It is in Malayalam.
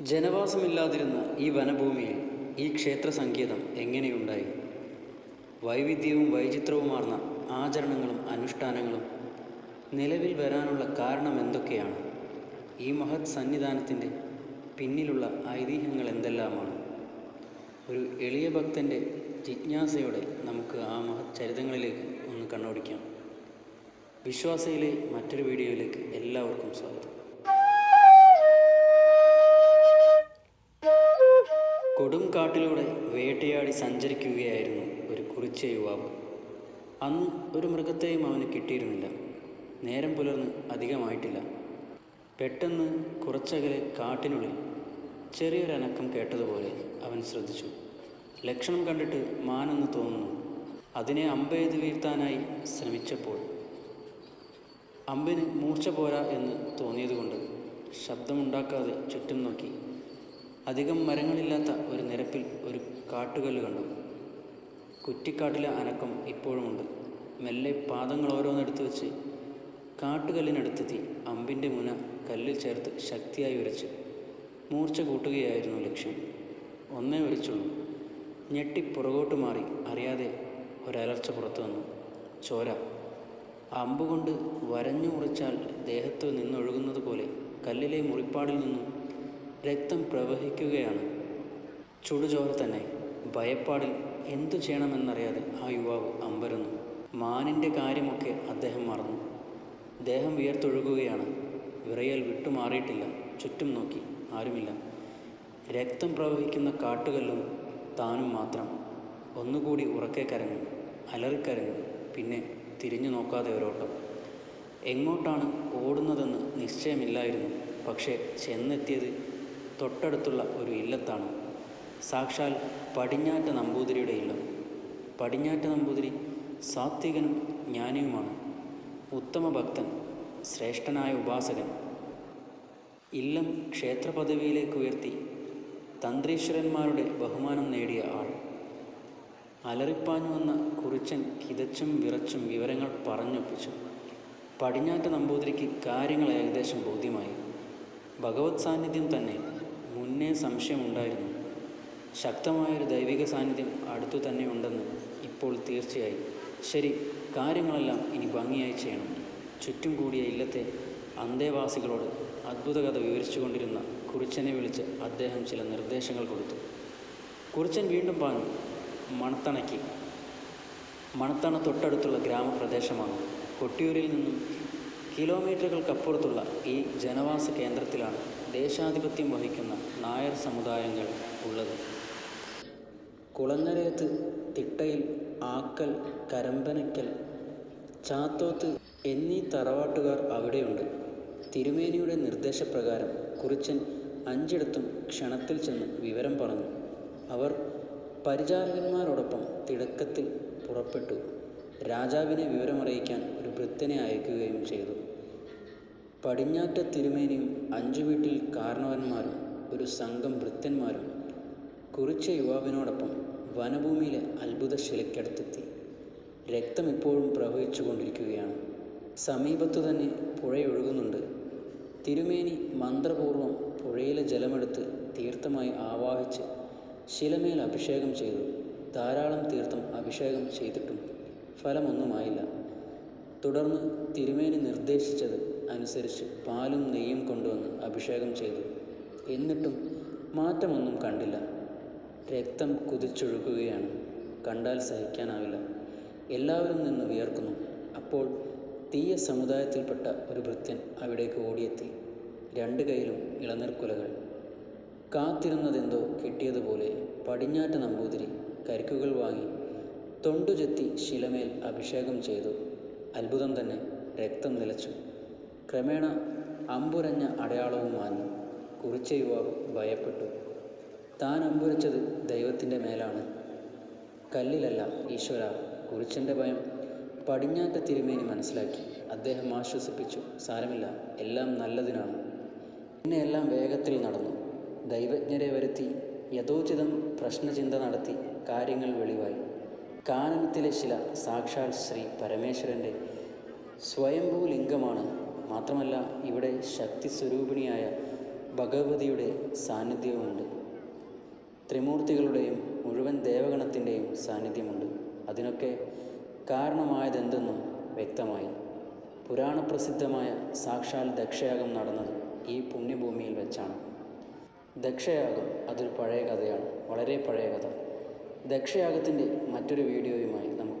ജനവാസമില്ലാതിരുന്ന ഈ വനഭൂമിയിൽ ഈ ക്ഷേത്ര സങ്കേതം എങ്ങനെയുണ്ടായി? വൈവിധ്യവും വൈചിത്രവുമാർന്ന ആചരണങ്ങളും അനുഷ്ഠാനങ്ങളും നിലവിൽ വരാനുള്ള കാരണം എന്തൊക്കെയാണ്? ഈ മഹത് സന്നിധാനത്തിന്റെ പിന്നിലുള്ള ഐതിഹ്യങ്ങൾ എന്തെല്ലാമാണ്? ഒരു എളിയ ഭക്തന്റെ ജിജ്ഞാസയോടെ നമുക്ക് ആ മഹത് ചരിതങ്ങളിലേക്ക് ഒന്ന് കണ്ണോടിക്കാം. വിശ്വാസയിലെ മറ്റൊരു വീഡിയോയിലേക്ക് എല്ലാവർക്കും സ്വാഗതം. കൊടും കാട്ടിലൂടെ വേട്ടയാടി സഞ്ചരിക്കുകയായിരുന്നു ഒരു കുറിച്ച യുവാവ്. അന്ന് ഒരു മൃഗത്തെയും അവന് കിട്ടിയിരുന്നില്ല. നേരം പുലർന്ന് അധികമായിട്ടില്ല. പെട്ടെന്ന് കുറച്ചകലെ കാട്ടിനുള്ളിൽ ചെറിയൊരനക്കം കേട്ടതുപോലെ അവൻ ശ്രദ്ധിച്ചു. ലക്ഷണം കണ്ടിട്ട് മാനെന്ന് തോന്നുന്നു. അതിനെ അമ്പെയ്ത് വീഴ്ത്താനായി ശ്രമിച്ചപ്പോൾ അമ്പിന് മൂർച്ച പോരാ എന്ന് തോന്നിയതുകൊണ്ട് ശബ്ദമുണ്ടാക്കാതെ ചുറ്റും നോക്കി അധികം മരങ്ങളില്ലാത്ത ഒരു നിരപ്പിൽ ഒരു കാട്ടുകല്ല് കണ്ടു. കുറ്റിക്കാട്ടിലെ അനക്കം ഇപ്പോഴുമുണ്ട്. മെല്ലെ പാദങ്ങൾ ഓരോന്നെടുത്ത് വെച്ച് കാട്ടുകല്ലിനടുത്തെത്തി അമ്പിന്റെ മുന കല്ലിൽ ചേർത്ത് ശക്തിയായി ഉരച്ച് മൂർച്ച കൂട്ടുകയായിരുന്നു ലക്ഷ്യം. ഒന്നേ ഉരച്ചുള്ളൂ ഞെട്ടി പുറകോട്ട് മാറി അറിയാതെ ഒരലർച്ച പുറത്തു വന്നു. ചോര. അമ്പുകൊണ്ട് വരഞ്ഞു മുറിച്ചാൽ ദേഹത്ത് നിന്നൊഴുകുന്നത് പോലെ കല്ലിലെ മുറിപ്പാടിൽ നിന്നും രക്തം പ്രവഹിക്കുകയാണ്. ചുടുചോര തന്നെ. ഭയപ്പാടിൽ എന്തു ചെയ്യണമെന്നറിയാതെ ആ യുവാവ് അമ്പരന്നു. മാനിന്റെ കാര്യമൊക്കെ അദ്ദേഹം മറന്നു. ദേഹം വിയർത്തൊഴുകുകയാണ്. വിറയൽ വിട്ടുമാറിയിട്ടില്ല. ചുറ്റും നോക്കി. ആരുമില്ല. രക്തം പ്രവഹിക്കുന്ന കാട്ടുകല്ലും താനും മാത്രം. ഒന്നുകൂടി ഉറക്കെ കരഞ്ഞു. അലറിക്കരഞ്ഞു. പിന്നെ തിരിഞ്ഞു നോക്കാതെ ഒരോട്ടം. എങ്ങോട്ടാണ് ഓടുന്നതെന്ന് നിശ്ചയമില്ലായിരുന്നു. പക്ഷേ ചെന്നെത്തിയത് തൊട്ടടുത്തുള്ള ഒരു ഇല്ലത്താണ്. സാക്ഷാൽ പടിഞ്ഞാറ്റ നമ്പൂതിരിയുടെ ഇല്ലം. പടിഞ്ഞാറ്റ നമ്പൂതിരി സാത്വികനും ജ്ഞാനിയുമാണ്. ഉത്തമ ഭക്തൻ ശ്രേഷ്ഠനായ ഉപാസകൻ. ഇല്ലം ക്ഷേത്രപദവിയിലേക്ക് ഉയർത്തി തന്ത്രീശ്വരന്മാരുടെ ബഹുമാനം നേടിയ ആൾ. അലറിപ്പാഞ്ഞു വന്ന കുറിച്ചൻ കിതച്ചും വിറച്ചും വിവരങ്ങൾ പറഞ്ഞൊപ്പിച്ചു. പടിഞ്ഞാറ്റ നമ്പൂതിരിക്ക് കാര്യങ്ങൾ ഏകദേശം ബോധ്യമായി. ഭഗവത് സാന്നിധ്യം തന്നെ മുന്നേ സംശയമുണ്ടായിരുന്നു. ശക്തമായൊരു ദൈവിക സാന്നിധ്യം അടുത്തു തന്നെ ഉണ്ടെന്ന് ഇപ്പോൾ തീർച്ചയായി. ശരി കാര്യങ്ങളെല്ലാം ഇനി ഭംഗിയായി ചെയ്യണം. ചുറ്റും കൂടിയ ഇല്ലത്തെ അന്തേവാസികളോട് അത്ഭുതകഥ വിവരിച്ചുകൊണ്ടിരുന്ന കുറിച്ചനെ വിളിച്ച് അദ്ദേഹം ചില നിർദ്ദേശങ്ങൾ കൊടുത്തു. കുറിച്ചൻ വീണ്ടും പറഞ്ഞു മണത്തണയ്ക്ക്. മണത്തണ തൊട്ടടുത്തുള്ള ഗ്രാമപ്രദേശമാണ്. കൊട്ടിയൂരിൽ നിന്നും കിലോമീറ്ററുകൾക്കപ്പുറത്തുള്ള ഈ ജനവാസ കേന്ദ്രത്തിലാണ് ദേശാധിപത്യം വഹിക്കുന്ന നായർ സമുദായങ്ങൾ ഉള്ളത്. കുളങ്ങരയത്ത് തിട്ടയിൽ ആക്കൽ കരമ്പനയ്ക്കൽ ചാത്തോത്ത് എന്നീ തറവാട്ടുകാർ അവിടെയുണ്ട്. തിരുമേനിയുടെ നിർദ്ദേശപ്രകാരം കുറിച്ചൻ അഞ്ചിടത്തും ക്ഷണത്തിൽ ചെന്ന് വിവരം പറഞ്ഞു. അവർ പരിചാരകന്മാരോടൊപ്പം തിടക്കത്തിൽ പുറപ്പെട്ടു. രാജാവിനെ വിവരമറിയിക്കാൻ ഒരു വൃത്തനെ അയക്കുകയും ചെയ്തു. പടിഞ്ഞാറ്റ തിരുമേനിയും അഞ്ചു വീട്ടിൽ കാരണവന്മാരും ഒരു സംഘം ഭൃത്യന്മാരും കുറിച്ച യുവാവിനോടൊപ്പം വനഭൂമിയിലെ അത്ഭുത ശിലയ്ക്കടുത്തെത്തി. രക്തം ഇപ്പോഴും പ്രവഹിച്ചു കൊണ്ടിരിക്കുകയാണ് സമീപത്തു തന്നെ പുഴയൊഴുകുന്നുണ്ട്. തിരുമേനി മന്ത്രപൂർവം പുഴയിലെ ജലമെടുത്ത് തീർത്ഥമായി ആവാഹിച്ച് ശിലമേൽ അഭിഷേകം ചെയ്തു. ധാരാളം തീർത്ഥം അഭിഷേകം ചെയ്തിട്ടും ഫലമൊന്നുമായില്ല. തുടർന്ന് തിരുമേനി നിർദ്ദേശിച്ചത് അനുസരിച്ച് പാലും നെയ്യും കൊണ്ടുവന്ന് അഭിഷേകം ചെയ്തു. എന്നിട്ടും മാറ്റമൊന്നും കണ്ടില്ല. രക്തം കുതിച്ചൊഴുകുകയാണ്. കണ്ടാൽ സഹിക്കാനാവില്ല. എല്ലാവരും നിന്ന് വിയർക്കുന്നു. അപ്പോൾ തീയ സമുദായത്തിൽപ്പെട്ട ഒരു ഭൃത്യൻ അവിടേക്ക് ഓടിയെത്തി. രണ്ട് കൈയിലും ഇളനീർക്കുലകൾ. കാത്തിരുന്നതെന്തോ കിട്ടിയതുപോലെ പടിഞ്ഞാറ്റ നമ്പൂതിരി കരിക്കുകൾ വാങ്ങി തൊണ്ടുചെത്തി ശിലമേൽ അഭിഷേകം ചെയ്തു. അത്ഭുതം തന്നെ രക്തം നിലച്ചു. ക്രമേണ അമ്പുരഞ്ഞ അടയാളവും മാഞ്ഞു. കുറിച്ച യുവാവ് ഭയപ്പെട്ടു. താൻ അമ്പുരച്ചത് ദൈവത്തിന്റെ മേലാണ്. കല്ലിലല്ല ഈശ്വര. കുറിച്ചന്റെ ഭയം പടിഞ്ഞാറ്റ തിരുമേനി മനസ്സിലാക്കി. അദ്ദേഹം ആശ്വസിപ്പിച്ചു. സാരമില്ല എല്ലാം നല്ലതിനാണ്. പിന്നെ എല്ലാം വേഗത്തിൽ നടന്നു. ദൈവജ്ഞരെ വരുത്തി യഥോചിതം പ്രശ്നചിന്ത നടത്തി കാര്യങ്ങൾ വെളിവായി. കാനനത്തിലെ ശില സാക്ഷാൽ ശ്രീ പരമേശ്വരന്റെ സ്വയംഭൂ ലിംഗമാണ് മാത്രമല്ല ഇവിടെ ശക്തി സ്വരൂപിണിയായ ഭഗവതിയുടെ സാന്നിധ്യവുമുണ്ട്. ത്രിമൂർത്തികളുടെയും മുഴുവൻ ദേവഗണത്തിന്റെയും സാന്നിധ്യമുണ്ട്. അതിനൊക്കെ കാരണമായതെന്തെന്നും വ്യക്തമായി. പുരാണപ്രസിദ്ധമായ സാക്ഷാൽ ദക്ഷയാഗം നടന്നത് ഈ പുണ്യഭൂമിയിൽ വെച്ചാണ്. ദക്ഷയാഗം അതൊരു പഴയ കഥയാണ് വളരെ പഴയ കഥ. ദക്ഷയാഗത്തിന്റെ മറ്റൊരു വീഡിയോയുമായി നമുക്ക്